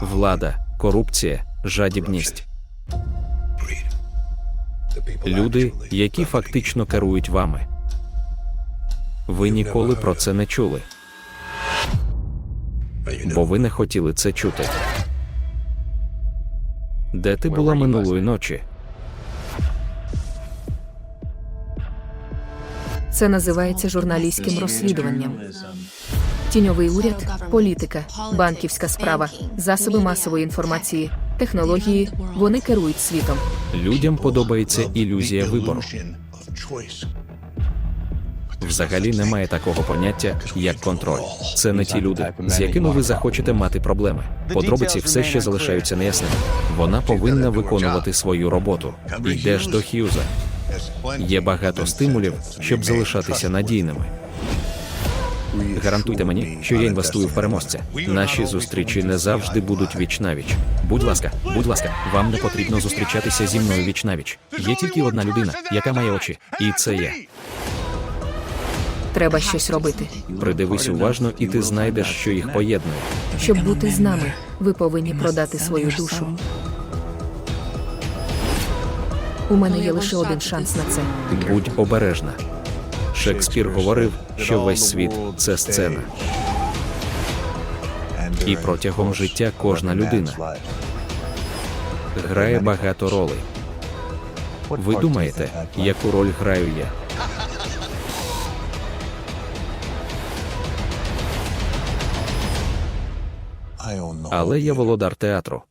влада, корупція, жадібність. Люди, які фактично керують вами. Ви ніколи про це не чули, бо ви не хотіли це чути. Де ти була минулої ночі? Це називається журналістським розслідуванням. Тіньовий уряд, політика, банківська справа, засоби масової інформації, технології вони керують світом. Людям подобається ілюзія вибору. Взагалі немає такого поняття, як контроль. Це не ті люди, з якими ви захочете мати проблеми. Подробиці все ще залишаються неясними. Вона повинна виконувати свою роботу. Йдеш до Х'юза. Є багато стимулів, щоб залишатися надійними. Гарантуйте мені, що я інвестую в переможця. Наші зустрічі не завжди будуть віч-навіч. Будь ласка, будь ласка, вам не потрібно зустрічатися зі мною віч-навіч. Є тільки одна людина, яка має очі, і це я. Треба щось робити. Придивись уважно, і ти знайдеш, що їх поєднує. Щоб бути з нами, ви повинні продати свою душу. У мене є лише один шанс на це. Будь обережна. Шекспір говорив, що весь світ це сцена, і протягом життя кожна людина грає багато ролей. Ви думаєте, яку роль граю я? Але я володар театру.